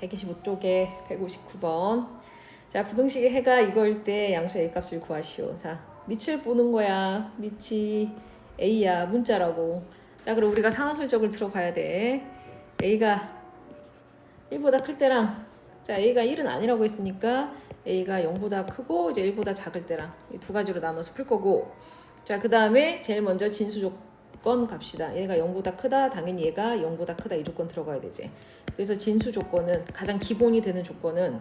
125쪽에 159번. 자, 부등식의 해가 이거일 때 양수 A 값을 구하시오. 자, 밑을 보는 거야. 밑이 A야. 문자라고. 자, 그럼 우리가 상하 설적을 들어가야 돼. A가 1보다 클 때랑 자, A가 1은 아니라고 했으니까 A가 0보다 크고 이제 1보다 작을 때랑 이 두 가지로 나눠서 풀 거고. 자, 그 다음에 제일 먼저 진수 조건 갑시다. 얘가 0보다 크다. 당연히 얘가 0보다 크다. 이 조건 들어가야 되지. 그래서 진수 조건은 가장 기본이 되는 조건은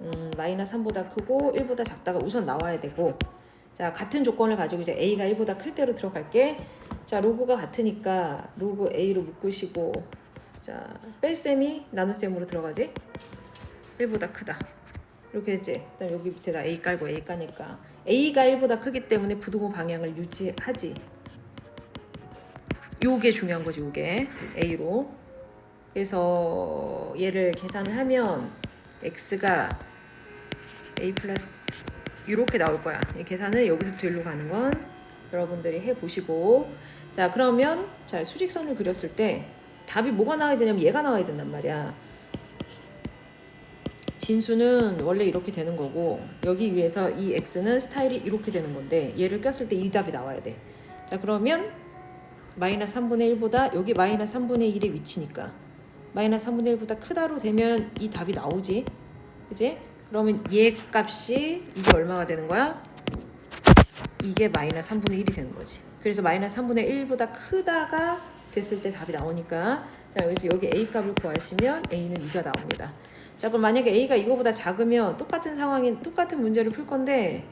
음, 마이너스 3보다 크고 1보다 작다가 우선 나와야 되고 자 같은 조건을 가지고 이제 a가 1보다 클 때로 들어갈게 자 로그가 같으니까 로그 a로 묶으시고 자 뺄셈이 나눗셈으로 들어가지 1보다 크다 이렇게 됐지 그다음 여기 밑에다 a 깔고 a 까니까 a가 1보다 크기 때문에 부등호 방향을 유지하지 요게 중요한 거지 요게 a로 그래서 얘를 계산을 하면 x가 a 플러스 이렇게 나올 거야. 이 계산을 여기서부터 일로 가는 건 여러분들이 해 보시고 자 그러면 자 수직선을 그렸을 때 답이 뭐가 나와야 되냐면 얘가 나와야 된단 말이야. 진수는 원래 이렇게 되는 거고 여기 위에서 이 x는 스타일이 이렇게 되는 건데 얘를 꼈을 때 이 답이 나와야 돼. 자 그러면 마이너스 3분의 1보다 여기 마이너스 3분의 1의 위치니까 마이너스 3분의 1보다 크다로 되면 이 답이 나오지. 그지? 그러면 얘 값이 이게 얼마가 되는 거야? 이게 마이너스 3분의 1이 되는 거지. 그래서 마이너스 3분의 1보다 크다가 됐을 때 답이 나오니까 자 여기서 여기 a 값을 구하시면 a는 2가 나옵니다. 자 그럼 만약에 a가 이거보다 작으면 똑같은 상황인 똑같은 문제를 풀 건데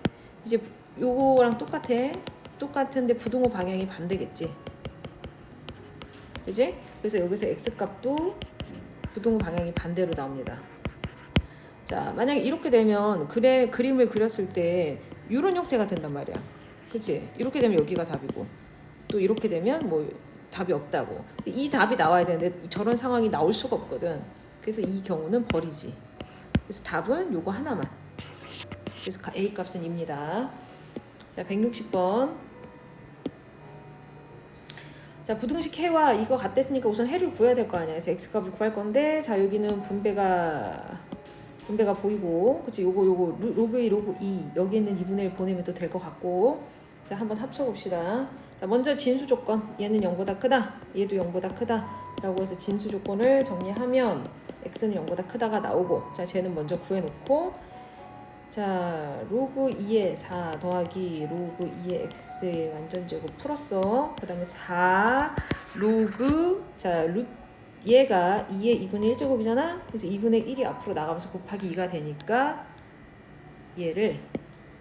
이제 요거랑 똑같아. 똑같은데 부등호 방향이 반대겠지. 그지? 그래서 여기서 x 값도 부등호 방향이 반대로 나옵니다. 자, 만약에 이렇게 되면 그래, 그림을 그렸을 때 이런 형태가 된단 말이야. 그치? 이렇게 되면 여기가 답이고 또 이렇게 되면 뭐 답이 없다고. 이 답이 나와야 되는데 저런 상황이 나올 수가 없거든. 그래서 이 경우는 버리지. 그래서 답은 요거 하나만. 그래서 A 값은 입니다. 자, 160번. 자, 부등식 해와 이거 같댔으니까 우선 해를 구해야 될 거 아니야. 그래서 x 값을 구할 건데 자, 여기는 분배가 분배가 보이고 그치? 요거 요거 루- 로그 1 로그 2 여기 있는 2분의 1 보내면 또 될 것 같고. 자 한번 합쳐 봅시다. 자 먼저 진수 조건. 얘는 0보다 크다. 얘도 0보다 크다. 라고 해서 진수 조건을 정리하면 x는 0보다 크다가 나오고 자 쟤는 먼저 구해놓고 자 로그 2의 4 더하기 로그 2의 x의 완전 제곱 풀었어 그 다음에 4 로그 자 루 얘가 2의 2분의 1제곱이잖아. 그래서 2분의 1이 앞으로 나가면서 곱하기 2가 되니까 얘를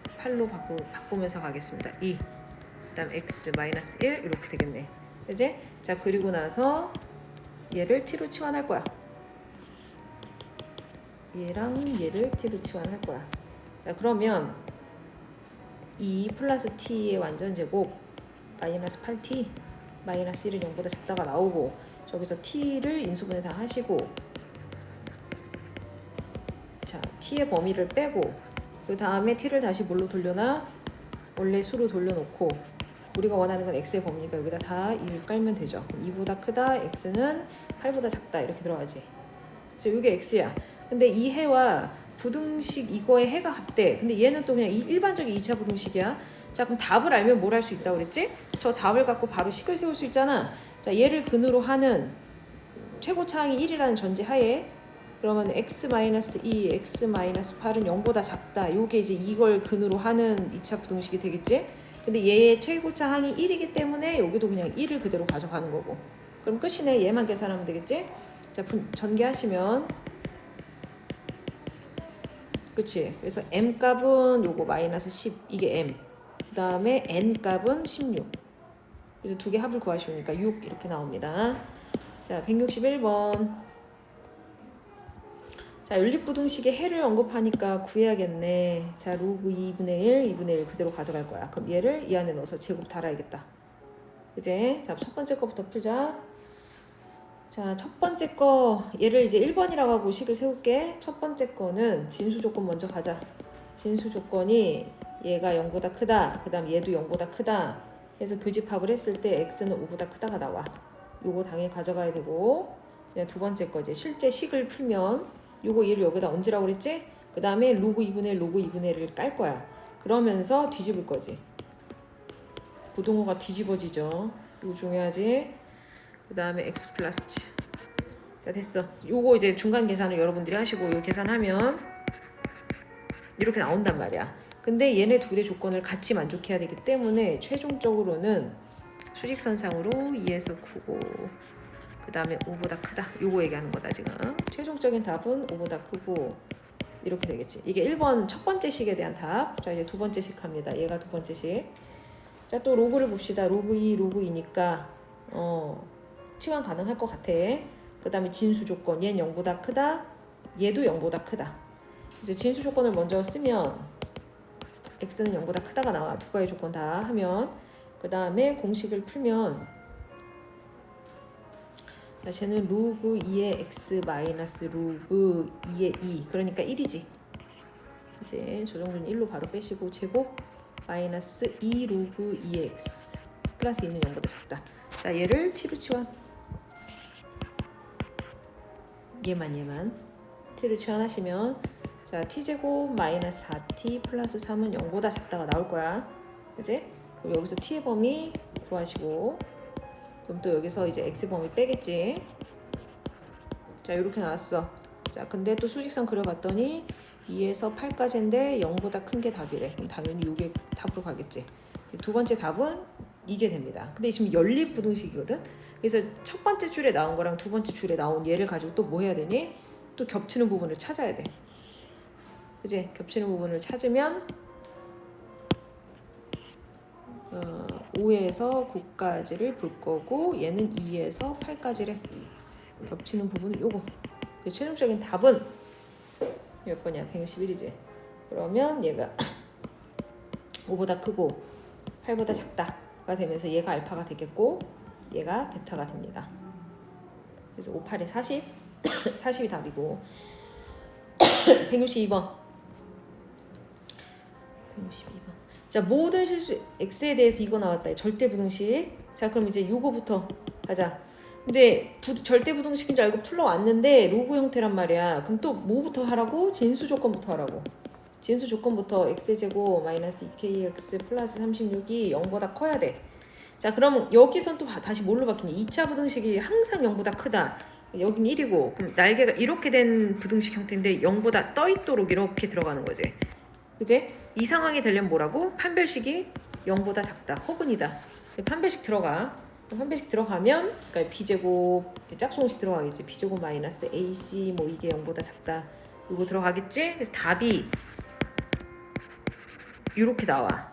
8로 바꾸, 바꾸면서 가겠습니다. 2. 그 다음 x 마이너스 1 이렇게 되겠네. 그지? 자 그리고 나서 얘를 t로 치환할 거야. 얘랑 얘를 t로 치환할 거야. 자 그러면 2 플러스 t의 완전 제곱 마이너스 8t 마이너스 1은 0보다 작다가 나오고 저기서 t를 인수분해 다 하시고 자 t의 범위를 빼고 그 다음에 t를 다시 뭘로 돌려놔? 원래 수로 돌려놓고 우리가 원하는 건 x의 범위가 여기다 다 2를 깔면 되죠. 2보다 크다 x는 8보다 작다 이렇게 들어가지. 그래서 이게 x야. 근데 이 해와 부등식 이거의 해가 같대 근데 얘는 또 그냥 이 일반적인 2차 부등식이야 자 그럼 답을 알면 뭘 할 수 있다고 그랬지? 저 답을 갖고 바로 식을 세울 수 있잖아 자, 얘를 근으로 하는 최고 차항이 1이라는 전제 하에 그러면 x-2, x-8은 0보다 작다. 요게 이제 이걸 근으로 하는 2차 부등식이 되겠지? 근데 얘의 최고 차항이 1이기 때문에 여기도 그냥 1을 그대로 가져가는 거고. 그럼 끝이네. 얘만 계산하면 되겠지? 자, 분- 전개하시면 그치? 그래서 m 값은 요거 마이너스 10 이게 m. 그 다음에 n 값은 16. 그래서 두 개 합을 구하시오니까 6 이렇게 나옵니다. 자, 161번. 자, 연립부등식의 해를 언급하니까 구해야겠네. 자, 로그 2분의 1, 2분의 1 그대로 가져갈 거야. 그럼 얘를 이 안에 넣어서 제곱 달아야겠다. 그제? 자, 첫 번째 거부터 풀자. 자, 첫 번째 거 얘를 이제 1번이라고 하고 식을 세울게. 첫 번째 거는 진수 조건 먼저 가자. 진수 조건이 얘가 0보다 크다. 그다음 얘도 0보다 크다. 해서 교집합을 했을 때 x는 5보다 크다가 나와. 요거 당연히 가져가야 되고 두 번째 거지. 실제 식을 풀면 요거 2를 여기다 얹으라고 그랬지? 그 다음에 로그 2분의 1, 로그 2분의 1을 깔 거야. 그러면서 뒤집을 거지. 부동호가 뒤집어지죠. 이거 중요하지. 그 다음에 x 플러스 7. 자 됐어. 요거 이제 중간 계산을 여러분들이 하시고 요 계산하면 이렇게 나온단 말이야. 근데 얘네 둘의 조건을 같이 만족해야 되기 때문에 최종적으로는 수직선상으로 2에서 크고 그 다음에 5보다 크다. 요거 얘기하는 거다 지금. 최종적인 답은 5보다 크고 이렇게 되겠지. 이게 1번 첫 번째 식에 대한 답. 자 이제 두 번째 식 합니다. 얘가 두 번째 식. 자 또 로그를 봅시다. 로그 2, 로그 2니까 어 치환 가능할 것 같아. 그 다음에 진수 조건. 얘는 0보다 크다. 얘도 0보다 크다. 이제 진수 조건을 먼저 쓰면 x는 0보다 크다가 나와. 두 가지 조건 다 하면 그 다음에 공식을 풀면 자, 쟤는 로그 2의 x 마이너스 로그 2의 2 그러니까 1이지 이제 조정준 1로 바로 빼시고 제곱 마이너스 2 로그 2의 x 플러스 2는 0보다 작다 자 얘를 t로 치환 얘만 얘만 t로 치환하시면 자 t제곱 마이너스 4t 플러스 3은 0보다 작다가 나올 거야 그지? 그럼 여기서 t의 범위 구하시고 그럼 또 여기서 이제 x 범위 빼겠지. 자 이렇게 나왔어. 자 근데 또 수직선 그려봤더니 2에서 8까지인데 0보다 큰 게 답이래. 그럼 당연히 이게 답으로 가겠지. 두 번째 답은 이게 됩니다. 근데 지금 연립 부등식이거든. 그래서 첫 번째 줄에 나온 거랑 두 번째 줄에 나온 얘를 가지고 또 뭐 해야 되니? 또 겹치는 부분을 찾아야 돼. 그지? 겹치는 부분을 찾으면 어, 5에서 9까지를 볼 거고 얘는 2에서 8까지를 겹치는 부분은 요거 최종적인 답은 몇 번이야? 161이지 그러면 얘가 5보다 크고 8보다 작다가 되면서 얘가 알파가 되겠고 얘가 베타가 됩니다. 그래서 5, 8에 40 40이 답이고 162번. 162번. 자 모든 실수 x에 대해서 이거 나왔다. 절대 부등식. 자 그럼 이제 요거부터 가자. 근데 부, 절대 부등식인 줄 알고 풀러왔는데 로그 형태란 말이야. 그럼 또 뭐부터 하라고? 진수 조건부터 하라고. 진수 조건부터 x제곱 마이너스 2kx 플러스 36이 0보다 커야 돼 자 그럼 여기선 또 바- 다시 뭘로 바뀌니 2차 부등식이 항상 0보다 크다 여긴 1이고 그럼 날개가 이렇게 된 부등식 형태인데 0보다 떠 있도록 이렇게 들어가는 거지 그제? 이 상황이 되려면 뭐라고? 판별식이 0보다 작다. 허근이다. 판별식 들어가. 판별식 들어가면 그러니까 b제곱 짝수공식 들어가겠지. b제곱 마이너스 ac 뭐 이게 0보다 작다. 이거 들어가겠지? 그래서 답이 이렇게 나와.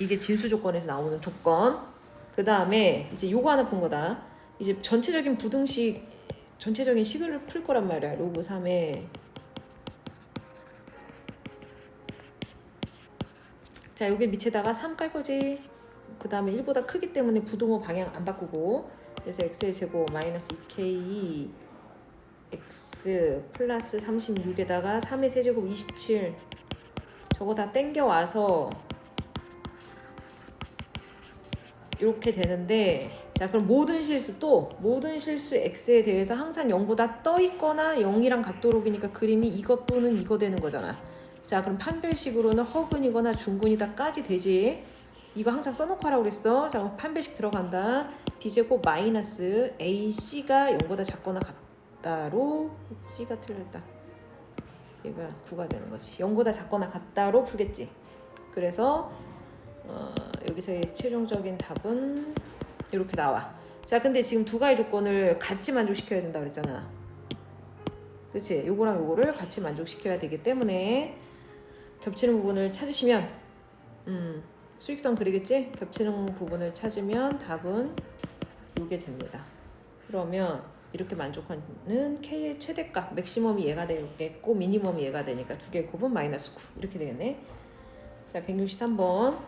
이게 진수 조건에서 나오는 조건. 그 다음에 이제 요거 하나 본 거다. 이제 전체적인 부등식 전체적인 식을 풀 거란 말이야. 로그 3에 자 여기 밑에다가 3 깔 거지 그 다음에 1보다 크기 때문에 부동호 방향 안 바꾸고 그래서 x의 제곱 마이너스 2k x 플러스 36에다가 3의 세제곱 27 저거 다 땡겨 와서 이렇게 되는데 자 그럼 모든 실수 또 모든 실수 x에 대해서 항상 0보다 떠 있거나 0이랑 같도록이니까 그림이 이것 또는 이거 되는 거잖아. 자 그럼 판별식으로는 허근이거나 중근이다까지 되지. 이거 항상 써놓고 하라고 그랬어. 자 그럼 판별식 들어간다. B제곱 마이너스 ac가 0보다 작거나 같다로 c가 틀렸다. 얘가 9가 되는 거지. 0보다 작거나 같다로 풀겠지. 그래서 어, 여기서의 최종적인 답은 이렇게 나와 자 근데 지금 두 가지 조건을 같이 만족시켜야 된다 그랬잖아 그치 요거랑 요거를 같이 만족시켜야 되기 때문에 겹치는 부분을 찾으시면 음, 수익선 그리겠지? 겹치는 부분을 찾으면 답은 이게 됩니다. 그러면 이렇게 만족하는 K의 최대값 맥시멈이 얘가 되겠고 미니멈이 얘가 되니까 두 개의 곱은 마이너스 9 이렇게 되겠네. 자 163번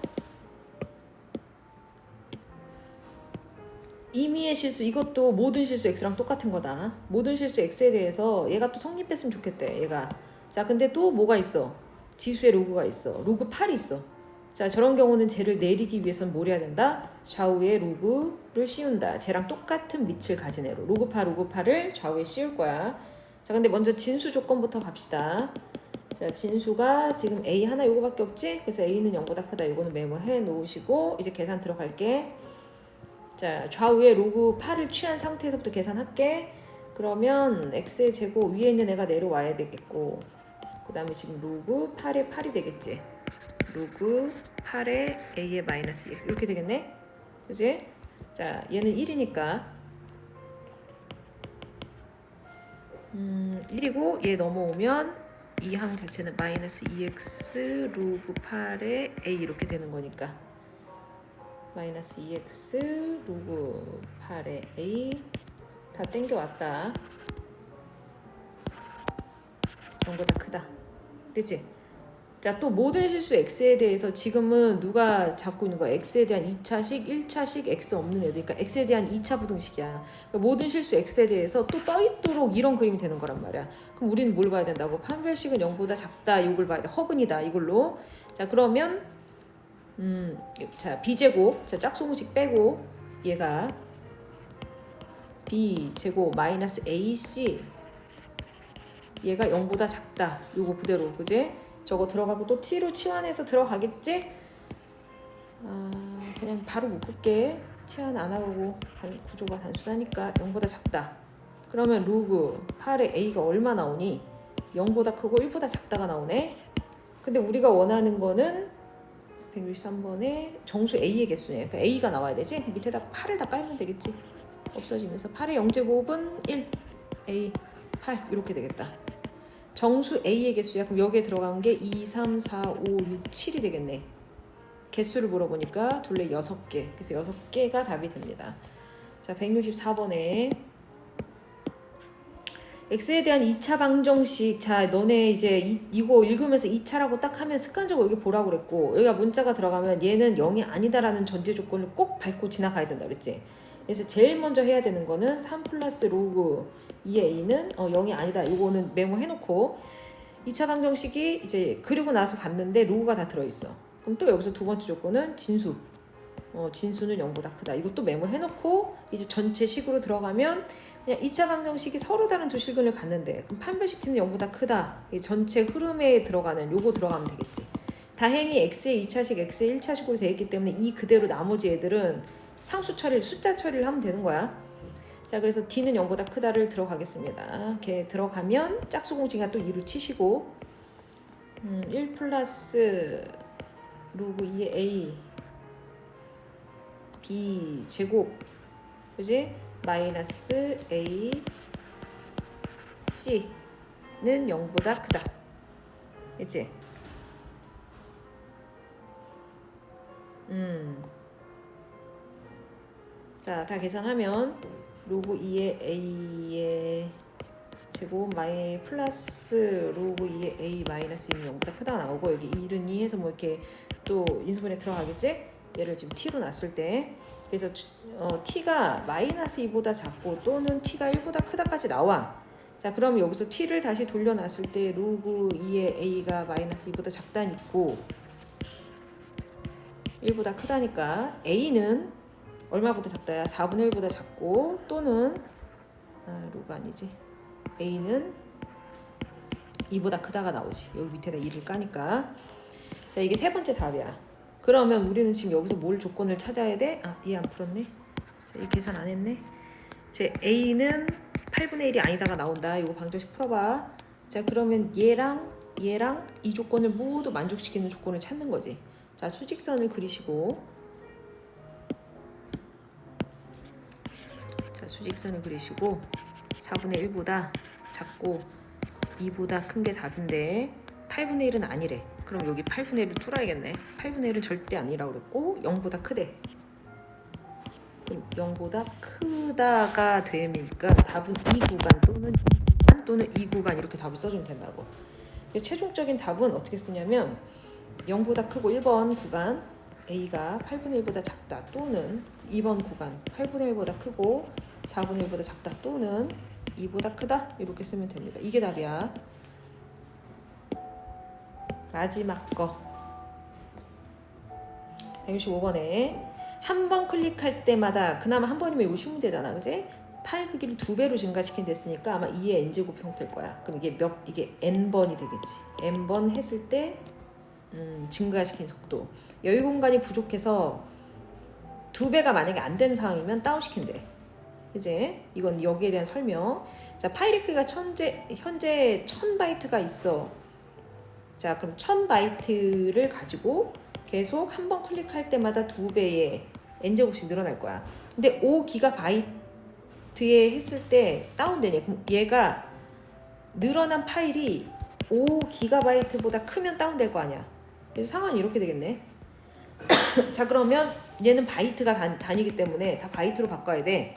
임의의 실수 이것도 모든 실수 x랑 똑같은 거다. 모든 실수 x에 대해서 얘가 또 성립했으면 좋겠대. 얘가 자 근데 또 뭐가 있어? 지수의 로그가 있어. 로그 8이 있어. 자, 저런 경우는 쟤를 내리기 위해서는 뭘 해야 된다? 좌우에 로그를 씌운다. 쟤랑 똑같은 밑을 가진 애로. 로그 8, 로그 8을 좌우에 씌울 거야. 자, 근데 먼저 진수 조건부터 갑시다. 자, 진수가 지금 A 하나 요거밖에 없지? 그래서 A는 0보다 크다. 요거는 메모해 놓으시고 이제 계산 들어갈게. 자, 좌우에 로그 8을 취한 상태에서부터 계산할게. 그러면 x의 제곱 위에 있는 애가 내려와야 되겠고 그 다음에 지금 로그 8에 8이 되겠지. 로그 8에 a의 마이너스 x 이렇게 되겠네. 그지? 자, 얘는 1이니까 음, 1이고 얘 넘어오면 이 항 자체는 마이너스 2x 로그 8에 a 이렇게 되는 거니까 마이너스 2x 로그 8에 a 다 땡겨왔다. 0보다 크다. 그치? 자 또 모든 실수 x에 대해서 지금은 누가 잡고 있는 거야? X에 대한 2차식 1차식 x 없는 애들. 그러니까 x에 대한 2차 부등식이야. 그러니까 모든 실수 x에 대해서 또 떠있도록 이런 그림이 되는 거란 말이야. 그럼 우리는 뭘 봐야 된다고? 판별식은 0보다 작다. 이걸 봐야 돼. 허근이다. 이걸로. 자 그러면 음, 자 b제곱. 자 짝수공식 빼고 얘가 b 제곱 마이너스 ac 얘가 0보다 작다. 요거 그대로. 그지? 저거 들어가고 또 t로 치환해서 들어가겠지? 아 그냥 바로 묶을게. 치환 안 하고 단- 구조가 단순하니까 0보다 작다. 그러면 로그 8의 a가 얼마 나오니? 0보다 크고 1보다 작다가 나오네. 근데 우리가 원하는 거는 163번에 정수 a의 개수네 그러니까 a가 나와야 되지? 밑에다 8을 다 깔면 되겠지? 없어지면서 8의 0제곱은 1 a 8 이렇게 되겠다. 정수 a의 개수야. 그럼 여기에 들어간 게 2, 3, 4, 5, 6, 7이 되겠네. 개수를 물어보니까 둘레 6개. 그래서 6개가 답이 됩니다. 자 164번에 x에 대한 2차 방정식 자 너네 이제 이, 이거 읽으면서 2차라고 딱 하면 습관적으로 여기 보라고 그랬고 여기가 문자가 들어가면 얘는 0이 아니다라는 전제 조건을 꼭 밟고 지나가야 된다 그랬지. 그래서 제일 먼저 해야 되는 거는 3 플러스 로그 2a는 어, 0이 아니다. 이거는 메모해놓고 2차 방정식이 이제 그리고 나서 봤는데 로그가 다 들어있어. 그럼 또 여기서 두 번째 조건은 진수 어, 진수는 0보다 크다. 이것도 메모해놓고 이제 전체 식으로 들어가면 그냥 2차 방정식이 서로 다른 두 실근을 갖는데 그럼 판별식 t는 0보다 크다. 이 전체 흐름에 들어가는 요거 들어가면 되겠지. 다행히 x의 2차식 x의 1차식으로 되어 있기 때문에 이 그대로 나머지 애들은 상수 처리를 숫자 처리를 하면 되는 거야. 자 그래서 d는 0보다 크다를 들어가겠습니다. 이렇게 들어가면 짝수 공식이 또 2로 치시고 음, 1 플러스 로그 2의 a b 제곱 그지 마이너스 a c는 0보다 크다 그치 음. 자, 다 계산하면 로그 2의 a의 제곱 마이 플러스 로그 2의 a 마이너스 2는 0보다 크다 나오고 여기 1은 2 해서 뭐 이렇게 또 인수분해 들어가겠지? 얘를 지금 t로 놨을 때. 그래서 주- 어, t가 마이너스 2보다 작고 또는 t가 1보다 크다까지 나와. 자 그럼 여기서 t를 다시 돌려놨을 때 로그 2의 a가 마이너스 2보다 작다는 있고 1보다 크다니까. A는 얼마보다 작다야? 4분의 1보다 작고 또는 아, 로가 아니지? A는 2보다 크다가 나오지. 여기 밑에다 2를 까니까. 자 이게 세 번째 답이야 그러면 우리는 지금 여기서 뭘 조건을 찾아야 돼? 아, 이해 안 풀었네. 자, 이 계산 안 했네. 제 A는 8분의 1이 아니다가 나온다. 이거 방정식 풀어봐. 자, 그러면 얘랑 얘랑 이 조건을 모두 만족시키는 조건을 찾는 거지. 자, 수직선을 그리시고. 자, 수직선을 그리시고 4분의 1보다 작고 2보다 큰 게 답인데 8분의 1은 아니래. 그럼 여기 8분의 1을 뚫어야겠네. 8분의 1은 절대 아니라고 그랬고 0보다 크대. 그럼 0보다 크다가 되니까 답은 이 구간 또는 이 또는 이 구간 이렇게 답을 써주면 된다고. 최종적인 답은 어떻게 쓰냐면 0보다 크고 1번 구간 A가 8분의 1보다 작다 또는 2번 구간 8분의 1보다 크고 4분의 1보다 작다 또는 2보다 크다 이렇게 쓰면 됩니다. 이게 답이야. 마지막 거 165번에 한 번 클릭할 때마다 그나마 한 번이면 이거 쉬운 문제잖아 그지? 파일 크기를 두 배로 증가시킨 됐으니까 아마 2의 n 제곱 형태일 거야. 그럼 이게 몇 이게 n 번이 되겠지. n 번 했을 때 음, 증가시킨 속도. 여유 공간이 부족해서 두 배가 만약에 안 되는 상황이면 다운 시킨대. 이제 이건 여기에 대한 설명. 자 파일의 크기가 현재 현재 1000바이트가 있어. 자 그럼 1000바이트를 가지고 계속 한 번 클릭할 때마다 두 배의 n 제곱씩 늘어날 거야. 근데 5기가바이트에 했을 때 다운되냐? 그럼 얘가 늘어난 파일이 5기가바이트보다 크면 다운될 거 아니야. 그래서 상황이 이렇게 되겠네. 자 그러면 얘는 바이트가 단, 단위이기 때문에 다 바이트로 바꿔야 돼.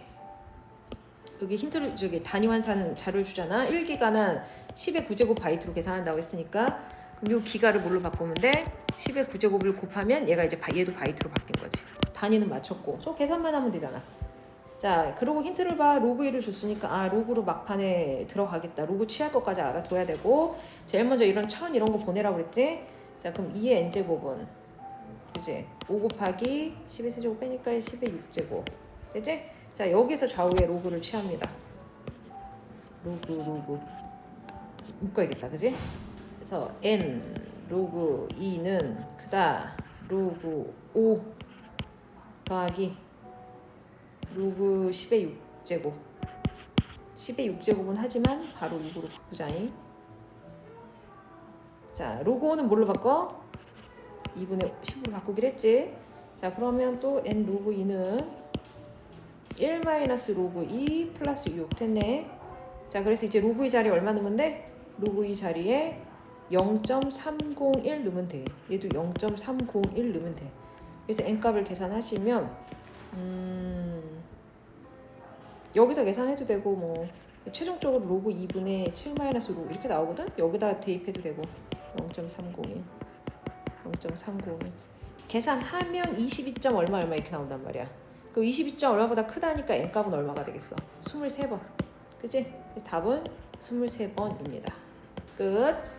여기 힌트를 저기 단위 환산 자료를 주잖아. 1기가는 10의 9제곱 바이트로 계산한다고 했으니까 요 기가를 뭘로 바꾸면 돼? 10의 9제곱을 곱하면 얘가 이제 바- 얘도 바이트로 바뀐 거지. 단위는 맞췄고 저 계산만 하면 되잖아. 자 그리고 힌트를 봐 로그 1을 줬으니까 아 로그로 막판에 들어가겠다. 로그 취할 것까지 알아둬야 되고 제일 먼저 이런 천 이런 거 보내라고 그랬지. 자 그럼 2의 n 제곱은 그지? 5 곱하기 10의 세제곱 빼니까 10의 6제곱 되지? 자 여기서 좌우의 로그를 취합니다. 로그 로그 묶어야겠다, 그지? 그래서 n 로그 2는 크다. 로그 5 더하기 로그 10의 6제곱. 10의 6제곱은 하지만 바로 6으로 바꾸자잉. 자 로그 5는 뭘로 바꿔? 2분의 10으로 바꾸기로 했지. 자 그러면 또 n 로그 2는 1 마이너스 로그 2 플러스 6 됐네. 자 그래서 이제 로그 2 자리에 얼마 넣으면 돼? 로그 2 자리에 0.301 넣으면 돼. 얘도 0.301 넣으면 돼. 그래서 n 값을 계산하시면 음, 여기서 계산해도 되고 뭐 최종적으로 로그 2분의 7 마이너스 로그 이렇게 나오거든. 여기다 대입해도 되고 0.301 0.301 계산하면 22점 얼마 얼마 이렇게 나온단 말이야. 그럼 22점 얼마보다 크다니까 n 값은 얼마가 되겠어? 23번. 그치? 답은 23번입니다. 끝.